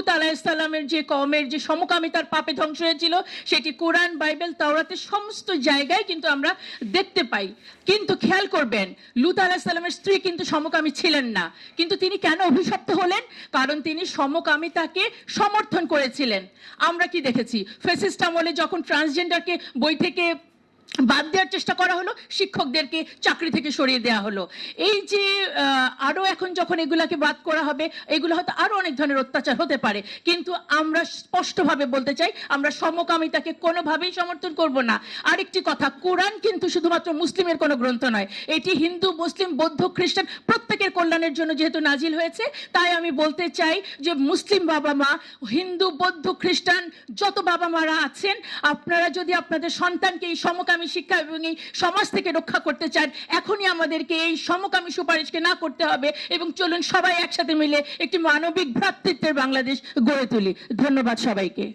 লুত আলাইসাল্লামের যে কমের যে সমকামিতার পাপে ধ্বংস হয়েছিল, সেটি কোরআন, বাইবেল, তাওরাতের সমস্ত জায়গায় কিন্তু আমরা দেখতে পাই। কিন্তু খেয়াল করবেন, লুত আলাইসাল্লামের স্ত্রী কিন্তু সমকামী ছিলেন না। কিন্তু তিনি কেন অভিশপ্ত হলেন? কারণ তিনি সমকামিতাকে সমর্থন করেছিলেন। আমরা কি দেখেছি? ফেসিস্ট আমলে যখন ট্রান্সজেন্ডারকে বই থেকে বাদ দেওয়ার চেষ্টা করা হলো, শিক্ষকদেরকে চাকরি থেকে সরিয়ে দেওয়া হলো। এই যে আরও এখন যখন এগুলাকে বাদ করা হবে, এগুলো হয়তো আরও অনেক ধরনের অত্যাচার হতে পারে। কিন্তু আমরা স্পষ্টভাবে বলতে চাই, আমরা সমকামিতাকে কোনোভাবেই সমর্থন করব না। আরেকটি কথা, কোরআন কিন্তু শুধুমাত্র মুসলিমের কোনো গ্রন্থ নয়, এটি হিন্দু, মুসলিম, বৌদ্ধ, খ্রিস্টান, প্রত্যেকের কল্যাণের জন্য যেহেতু নাজিল হয়েছে, তাই আমি বলতে চাই যে মুসলিম বাবা মা, হিন্দু, বৌদ্ধ, খ্রিস্টান, যত বাবা মারা আছেন, আপনারা যদি আপনাদের সন্তানকে এই সমকামী শিক্ষা এবং এই সমাজ থেকে রক্ষা করতে চান, এখনই আমাদেরকে এই সমকামী সুপারিশকে না করতে হবে এবং চলুন সবাই একসাথে মিলে একটি মানবিক ভ্রাতৃত্বের বাংলাদেশ গড়ে তুলি। ধন্যবাদ সবাইকে।